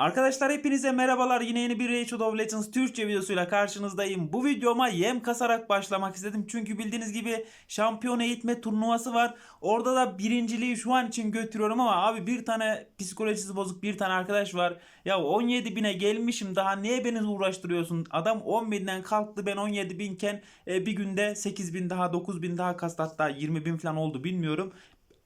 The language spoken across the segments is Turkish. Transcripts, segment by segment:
Arkadaşlar hepinize merhabalar. Yine yeni bir Rachel of Legends Türkçe videosuyla karşınızdayım. Bu videoma yem kasarak başlamak istedim. Çünkü bildiğiniz gibi şampiyon eğitme turnuvası var. Orada da birinciliği şu an için götürüyorum ama abi bir tane psikolojisi bozuk bir tane arkadaş var. Ya 17 bine gelmişim daha niye beni uğraştırıyorsun? Adam 10 binden kalktı ben 17 binken e, bir günde 8 bin daha 9 bin daha kastı hatta 20 bin falan oldu bilmiyorum.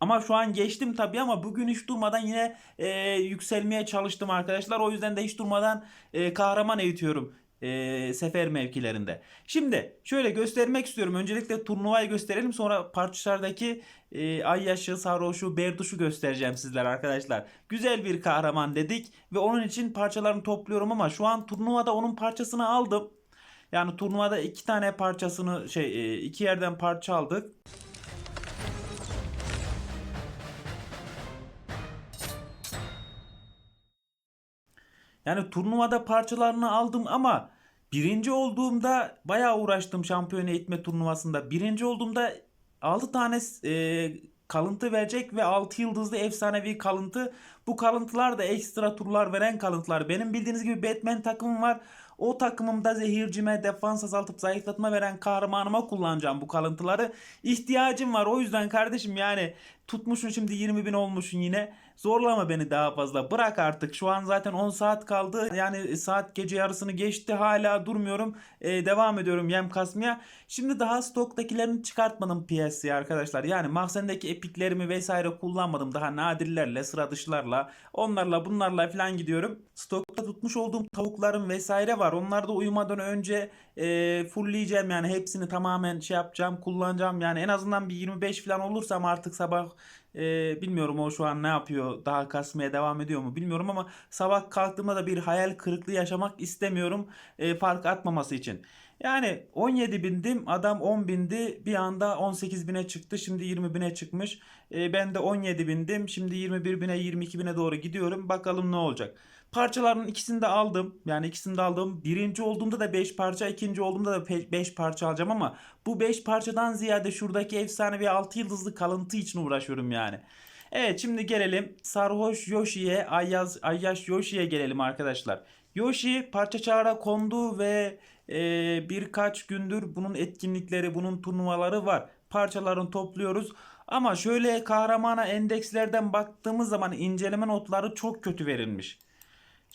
Ama şu an geçtim tabii ama bugün hiç durmadan yine e, yükselmeye çalıştım arkadaşlar. O yüzden de hiç durmadan e, kahraman eğitiyorum e, sefer mevkilerinde. Şimdi şöyle göstermek istiyorum. Öncelikle turnuvayı gösterelim sonra parçalardaki e, Ayyaş'ı, Sarhoş'u, Berduş'u göstereceğim sizlere arkadaşlar. Güzel bir kahraman dedik ve onun için parçalarını topluyorum ama şu an turnuvada onun parçasını aldım. Yani turnuvada iki tane parçasını şey e, iki yerden parça aldık. Yani turnuvada parçalarını aldım ama birinci olduğumda bayağı uğraştım şampiyon eğitme turnuvasında. Birinci olduğumda 6 tane e, kalıntı verecek ve 6 yıldızlı efsanevi kalıntı. Bu kalıntılar da ekstra turlar veren kalıntılar. Benim bildiğiniz gibi Batman takımım var. O takımımda zehircime, defans azaltıp zayıflatma veren kahramanıma kullanacağım bu kalıntıları. İhtiyacım var o yüzden kardeşim yani tutmuşsun şimdi 20 bin olmuşsun yine. Zorlama beni daha fazla. Bırak artık. Şu an zaten 10 saat kaldı. Yani saat gece yarısını geçti. Hala durmuyorum. Ee, devam ediyorum yem kasmaya. Şimdi daha stoktakilerini çıkartmadım piyasaya arkadaşlar. Yani mahzendeki epiklerimi vesaire kullanmadım. Daha nadirlerle, sıra dışlarla, onlarla bunlarla falan gidiyorum. Stokta tutmuş olduğum tavuklarım vesaire var. Onlar da uyumadan önce e, fullleyeceğim yani hepsini tamamen şey yapacağım, kullanacağım. Yani en azından bir 25 falan olursam artık sabah e, bilmiyorum o şu an ne yapıyor, daha kasmaya devam ediyor mu bilmiyorum ama sabah kalktığımda da bir hayal kırıklığı yaşamak istemiyorum e, fark atmaması için. Yani 17 bindim adam 10 bindi bir anda 18 bine çıktı şimdi 20 bine çıkmış. E, ben de 17 bindim şimdi 21 bine 22 bine doğru gidiyorum bakalım ne olacak. Parçaların ikisini de aldım yani ikisini de aldım. Birinci olduğumda da 5 parça ikinci olduğumda da 5 parça alacağım ama bu 5 parçadan ziyade şuradaki efsane bir 6 yıldızlı kalıntı için uğraşıyorum yani. Evet şimdi gelelim Sarhoş Yoshi'ye, Ayyaz, Ayyaş Yoshi'ye gelelim arkadaşlar. Yoshi parça çağıra kondu ve e, birkaç gündür bunun etkinlikleri, bunun turnuvaları var. Parçalarını topluyoruz. Ama şöyle kahramana endekslerden baktığımız zaman inceleme notları çok kötü verilmiş.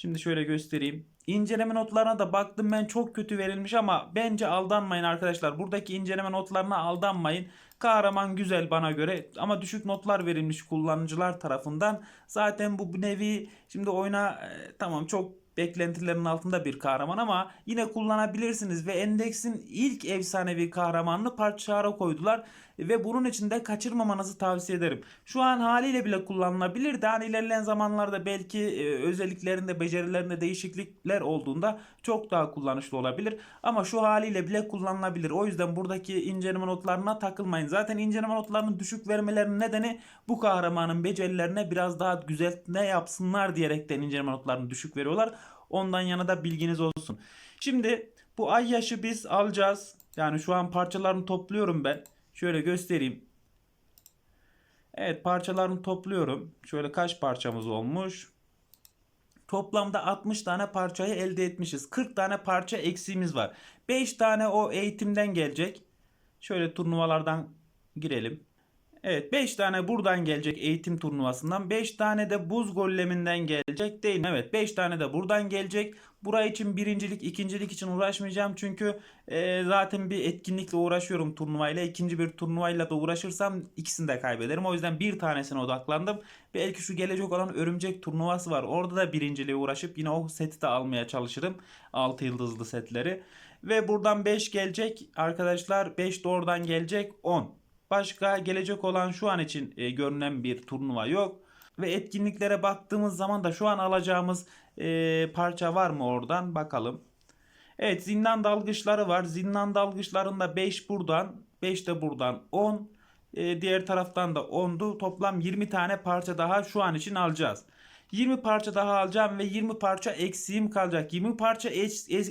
Şimdi şöyle göstereyim. İnceleme notlarına da baktım ben çok kötü verilmiş ama bence aldanmayın arkadaşlar. Buradaki inceleme notlarına aldanmayın. Kahraman güzel bana göre ama düşük notlar verilmiş kullanıcılar tarafından. Zaten bu nevi şimdi oyuna e, tamam çok beklentilerin altında bir kahraman ama yine kullanabilirsiniz ve endeksin ilk efsanevi kahramanını parçalara koydular ve bunun için de kaçırmamanızı tavsiye ederim. Şu an haliyle bile kullanılabilir de hani ilerleyen zamanlarda belki e, özelliklerinde becerilerinde değişiklikler olduğunda çok daha kullanışlı olabilir ama şu haliyle bile kullanılabilir. O yüzden buradaki inceleme notlarına takılmayın. Zaten inceleme notlarının düşük vermelerinin nedeni bu kahramanın becerilerine biraz daha güzel ne yapsınlar diyerekten inceleme notlarını düşük veriyorlar. Ondan yana da bilginiz olsun. Şimdi bu ay yaşı biz alacağız. Yani şu an parçalarını topluyorum ben. Şöyle göstereyim. Evet parçalarını topluyorum. Şöyle kaç parçamız olmuş? Toplamda 60 tane parçayı elde etmişiz. 40 tane parça eksiğimiz var. 5 tane o eğitimden gelecek. Şöyle turnuvalardan girelim. Evet 5 tane buradan gelecek eğitim turnuvasından. 5 tane de buz golleminden gelecek değil mi? Evet 5 tane de buradan gelecek. Buraya için birincilik, ikincilik için uğraşmayacağım. Çünkü e, zaten bir etkinlikle uğraşıyorum turnuvayla. İkinci bir turnuvayla da uğraşırsam ikisini de kaybederim. O yüzden bir tanesine odaklandım. Belki şu gelecek olan örümcek turnuvası var. Orada da birinciliğe uğraşıp yine o seti de almaya çalışırım. 6 yıldızlı setleri. Ve buradan 5 gelecek arkadaşlar. 5 de oradan gelecek 10. Başka gelecek olan şu an için e, görünen bir turnuva yok. Ve etkinliklere baktığımız zaman da şu an alacağımız e, parça var mı oradan bakalım. Evet zindan dalgıçları var. Zindan dalgıçlarında 5 buradan 5 de buradan 10. E, diğer taraftan da 10'du. Toplam 20 tane parça daha şu an için alacağız. 20 parça daha alacağım ve 20 parça eksiğim kalacak. 20 parça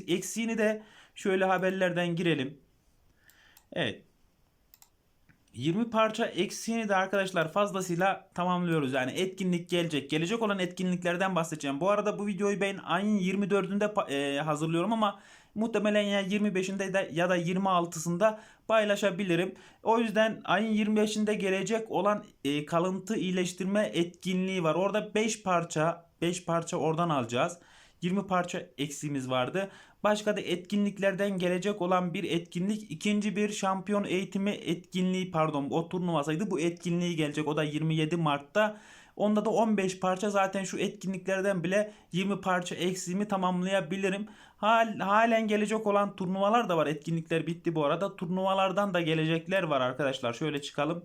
eksiğini de şöyle haberlerden girelim. Evet 20 parça eksiğini de arkadaşlar fazlasıyla tamamlıyoruz. Yani etkinlik gelecek. Gelecek olan etkinliklerden bahsedeceğim. Bu arada bu videoyu ben ayın 24'ünde pa- e, hazırlıyorum ama muhtemelen ya 25'inde de ya da 26'sında paylaşabilirim. O yüzden ayın 25'inde gelecek olan e, kalıntı iyileştirme etkinliği var. Orada 5 parça 5 parça oradan alacağız. 20 parça eksiğimiz vardı. Başka da etkinliklerden gelecek olan bir etkinlik ikinci bir şampiyon eğitimi etkinliği pardon o turnuvasıydı. Bu etkinliği gelecek o da 27 Mart'ta. Onda da 15 parça zaten şu etkinliklerden bile 20 parça eksiğimi tamamlayabilirim. Hal, halen gelecek olan turnuvalar da var. Etkinlikler bitti bu arada. Turnuvalardan da gelecekler var arkadaşlar. Şöyle çıkalım.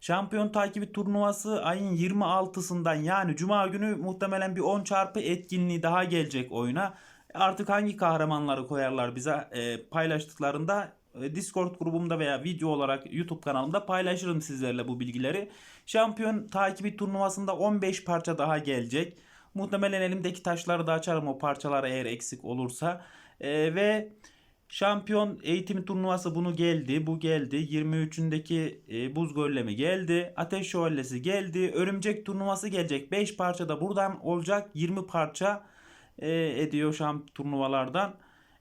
Şampiyon takibi turnuvası ayın 26'sından yani cuma günü muhtemelen bir 10 çarpı etkinliği daha gelecek oyuna. Artık hangi kahramanları koyarlar bize e, paylaştıklarında e, Discord grubumda veya video olarak YouTube kanalımda paylaşırım sizlerle bu bilgileri. Şampiyon takibi turnuvasında 15 parça daha gelecek. Muhtemelen elimdeki taşları da açarım o parçalar eğer eksik olursa. E, ve Şampiyon eğitimi turnuvası bunu geldi. Bu geldi. 23'ündeki e, buz gollemi geldi. Ateş şövalyesi geldi. Örümcek turnuvası gelecek. 5 parça da buradan olacak. 20 parça e, ediyor şam turnuvalardan.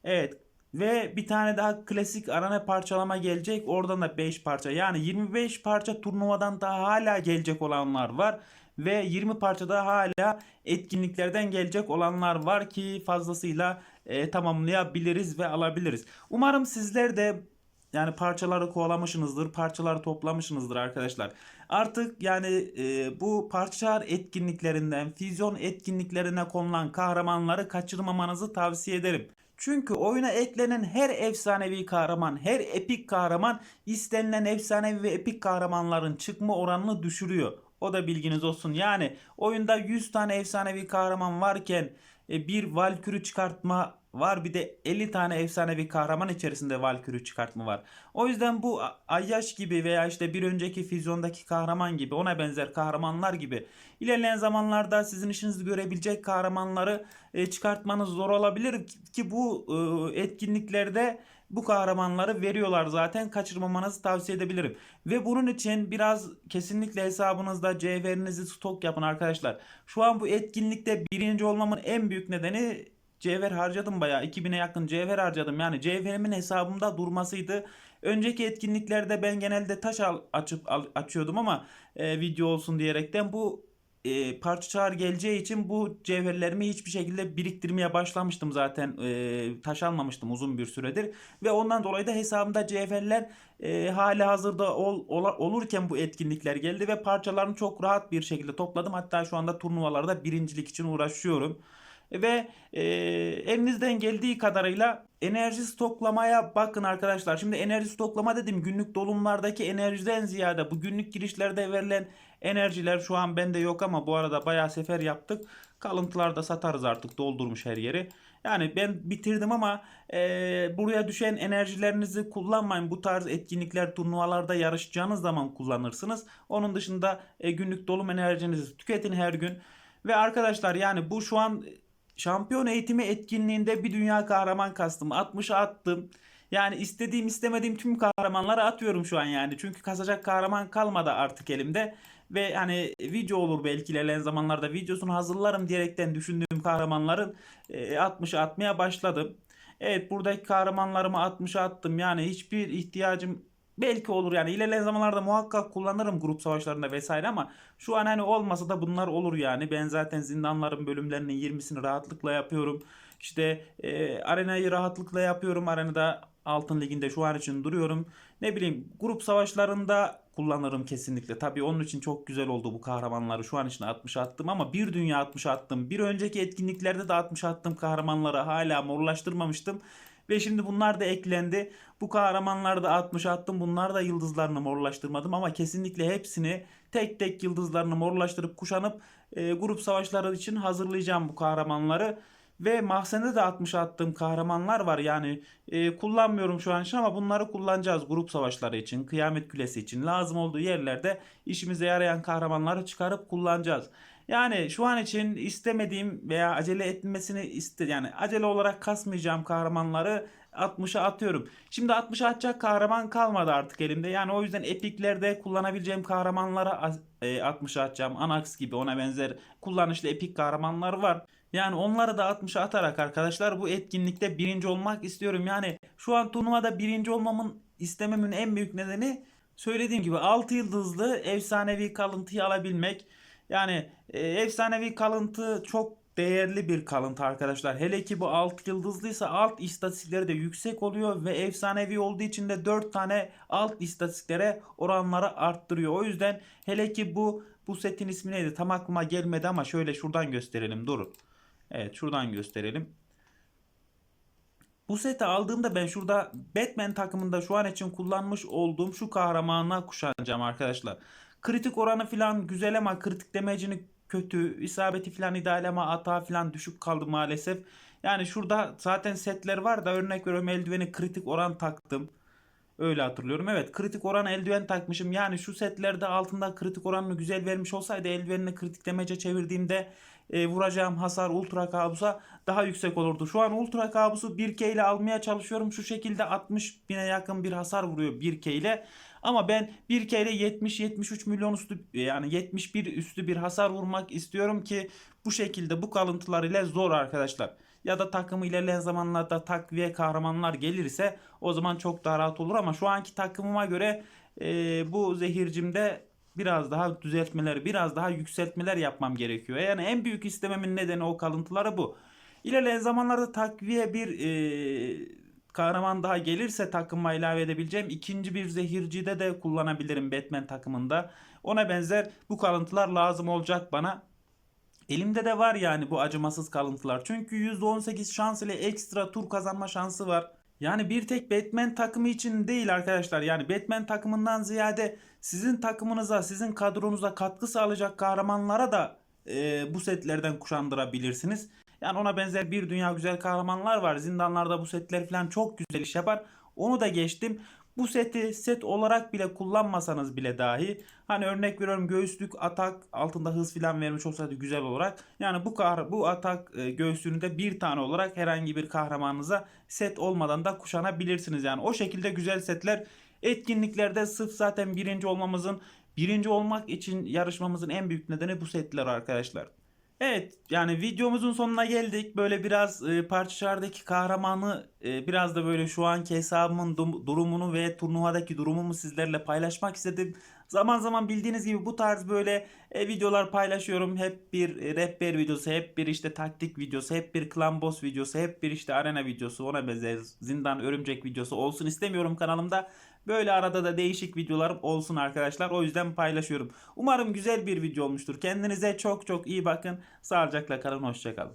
Evet. Ve bir tane daha klasik arana parçalama gelecek. Oradan da 5 parça. Yani 25 parça turnuvadan daha hala gelecek olanlar var. Ve 20 parçada hala etkinliklerden gelecek olanlar var ki fazlasıyla e, tamamlayabiliriz ve alabiliriz. Umarım sizler de yani parçaları kovalamışsınızdır, parçaları toplamışsınızdır arkadaşlar. Artık yani e, bu parçalar etkinliklerinden, füzyon etkinliklerine konulan kahramanları kaçırmamanızı tavsiye ederim. Çünkü oyuna eklenen her efsanevi kahraman, her epik kahraman istenilen efsanevi ve epik kahramanların çıkma oranını düşürüyor. O da bilginiz olsun. Yani oyunda 100 tane efsanevi kahraman varken e, bir Valkürü çıkartma var. Bir de 50 tane efsanevi kahraman içerisinde Valkürü çıkartma var. O yüzden bu Ayyaş gibi veya işte bir önceki füzyondaki kahraman gibi ona benzer kahramanlar gibi ilerleyen zamanlarda sizin işinizi görebilecek kahramanları e, çıkartmanız zor olabilir ki bu e, etkinliklerde bu kahramanları veriyorlar zaten kaçırmamanızı tavsiye edebilirim. Ve bunun için biraz kesinlikle hesabınızda cevherinizi stok yapın arkadaşlar. Şu an bu etkinlikte birinci olmamın en büyük nedeni cevher harcadım bayağı 2000'e yakın cevher harcadım. Yani cevherimin hesabımda durmasıydı. Önceki etkinliklerde ben genelde taş al, açıp al- açıyordum ama e, video olsun diyerekten bu e, parça çağrı geleceği için bu cevherlerimi hiçbir şekilde biriktirmeye başlamıştım zaten. E, taş almamıştım uzun bir süredir. Ve ondan dolayı da hesabımda cevherler e, hali hazırda ol, ola- olurken bu etkinlikler geldi ve parçalarını çok rahat bir şekilde topladım. Hatta şu anda turnuvalarda birincilik için uğraşıyorum. Ve e, elinizden geldiği kadarıyla enerji stoklamaya bakın arkadaşlar. Şimdi enerji stoklama dedim günlük dolumlardaki enerjiden ziyade bu günlük girişlerde verilen enerjiler şu an bende yok ama bu arada bayağı sefer yaptık. Kalıntılarda satarız artık doldurmuş her yeri. Yani ben bitirdim ama e, buraya düşen enerjilerinizi kullanmayın. Bu tarz etkinlikler, turnuvalarda yarışacağınız zaman kullanırsınız. Onun dışında e, günlük dolum enerjinizi tüketin her gün. Ve arkadaşlar yani bu şu an şampiyon eğitimi etkinliğinde bir dünya kahraman kastım. 60'a attım. Yani istediğim istemediğim tüm kahramanları atıyorum şu an yani. Çünkü kasacak kahraman kalmadı artık elimde. Ve hani video olur belki ilerleyen zamanlarda videosunu hazırlarım diyerekten düşündüğüm kahramanların e, 60'a atmaya başladım. Evet buradaki kahramanlarımı 60'a attım. Yani hiçbir ihtiyacım belki olur yani ilerleyen zamanlarda muhakkak kullanırım grup savaşlarında vesaire ama şu an hani olmasa da bunlar olur yani. Ben zaten zindanların bölümlerinin 20'sini rahatlıkla yapıyorum. İşte e, arenayı rahatlıkla yapıyorum. Arenada altın liginde şu an için duruyorum. Ne bileyim grup savaşlarında kullanırım kesinlikle. Tabii onun için çok güzel oldu bu kahramanları. Şu an için 60 attım ama bir dünya 60 attım. Bir önceki etkinliklerde de 60 attım kahramanları hala morlaştırmamıştım. Ve şimdi bunlar da eklendi. Bu kahramanları da 60 attım. Bunlar da yıldızlarını morlaştırmadım ama kesinlikle hepsini tek tek yıldızlarını morlaştırıp kuşanıp e, grup savaşları için hazırlayacağım bu kahramanları. Ve mahzende de 60 attığım kahramanlar var. Yani e, kullanmıyorum şu an için ama bunları kullanacağız grup savaşları için, kıyamet külesi için. Lazım olduğu yerlerde işimize yarayan kahramanları çıkarıp kullanacağız. Yani şu an için istemediğim veya acele etmesini iste yani acele olarak kasmayacağım kahramanları 60'a atıyorum. Şimdi 60'a atacak kahraman kalmadı artık elimde. Yani o yüzden epiklerde kullanabileceğim kahramanlara az- e, 60'a atacağım. Anax gibi ona benzer kullanışlı epik kahramanlar var. Yani onları da 60'a atarak arkadaşlar bu etkinlikte birinci olmak istiyorum. Yani şu an turnuvada birinci olmamın istememin en büyük nedeni söylediğim gibi 6 yıldızlı efsanevi kalıntıyı alabilmek. Yani e, efsanevi kalıntı çok değerli bir kalıntı arkadaşlar. Hele ki bu 6 yıldızlıysa alt istatistikleri de yüksek oluyor ve efsanevi olduğu için de 4 tane alt istatistiklere oranları arttırıyor. O yüzden hele ki bu bu setin ismi neydi? Tam aklıma gelmedi ama şöyle şuradan gösterelim. Durun. Evet şuradan gösterelim. Bu seti aldığımda ben şurada Batman takımında şu an için kullanmış olduğum şu kahramana kuşanacağım arkadaşlar. Kritik oranı falan güzel ama kritik demecini kötü. isabeti falan ideal ama hata falan düşük kaldı maalesef. Yani şurada zaten setler var da örnek veriyorum eldiveni kritik oran taktım. Öyle hatırlıyorum. Evet kritik oran eldiven takmışım. Yani şu setlerde altında kritik oranını güzel vermiş olsaydı eldivenini kritik demece çevirdiğimde e, vuracağım hasar ultra kabusa daha yüksek olurdu. Şu an ultra kabusu 1K ile almaya çalışıyorum. Şu şekilde 60 bine yakın bir hasar vuruyor 1K ile. Ama ben 1K ile 70-73 milyon üstü yani 71 üstü bir hasar vurmak istiyorum ki bu şekilde bu kalıntılar ile zor arkadaşlar. Ya da takımı ilerleyen zamanlarda takviye kahramanlar gelirse o zaman çok daha rahat olur ama şu anki takımıma göre e, bu zehircimde biraz daha düzeltmeler, biraz daha yükseltmeler yapmam gerekiyor. Yani en büyük istememin nedeni o kalıntıları bu. İlerleyen zamanlarda takviye bir e, kahraman daha gelirse takıma ilave edebileceğim. ikinci bir zehircide de kullanabilirim Batman takımında. Ona benzer bu kalıntılar lazım olacak bana. Elimde de var yani bu acımasız kalıntılar. Çünkü %18 şans ile ekstra tur kazanma şansı var. Yani bir tek Batman takımı için değil arkadaşlar. Yani Batman takımından ziyade sizin takımınıza, sizin kadronuza katkı sağlayacak kahramanlara da e, bu setlerden kuşandırabilirsiniz. Yani ona benzer bir dünya güzel kahramanlar var. Zindanlarda bu setler falan çok güzel iş yapar. Onu da geçtim. Bu seti set olarak bile kullanmasanız bile dahi hani örnek veriyorum göğüslük atak altında hız filan vermiş olsaydı güzel olarak yani bu kahra bu atak e, göğüslüğünü de bir tane olarak herhangi bir kahramanınıza set olmadan da kuşanabilirsiniz yani o şekilde güzel setler etkinliklerde sırf zaten birinci olmamızın birinci olmak için yarışmamızın en büyük nedeni bu setler arkadaşlar. Evet yani videomuzun sonuna geldik. Böyle biraz e, parçalardaki kahramanı e, biraz da böyle şu anki hesabımın durumunu ve turnuvadaki durumumu sizlerle paylaşmak istedim. Zaman zaman bildiğiniz gibi bu tarz böyle e, videolar paylaşıyorum. Hep bir e, rehber videosu, hep bir işte taktik videosu, hep bir klan boss videosu, hep bir işte arena videosu, ona benzer zindan örümcek videosu olsun istemiyorum kanalımda. Böyle arada da değişik videolarım olsun arkadaşlar. O yüzden paylaşıyorum. Umarım güzel bir video olmuştur. Kendinize çok çok iyi bakın. Sağlıcakla kalın. Hoşçakalın.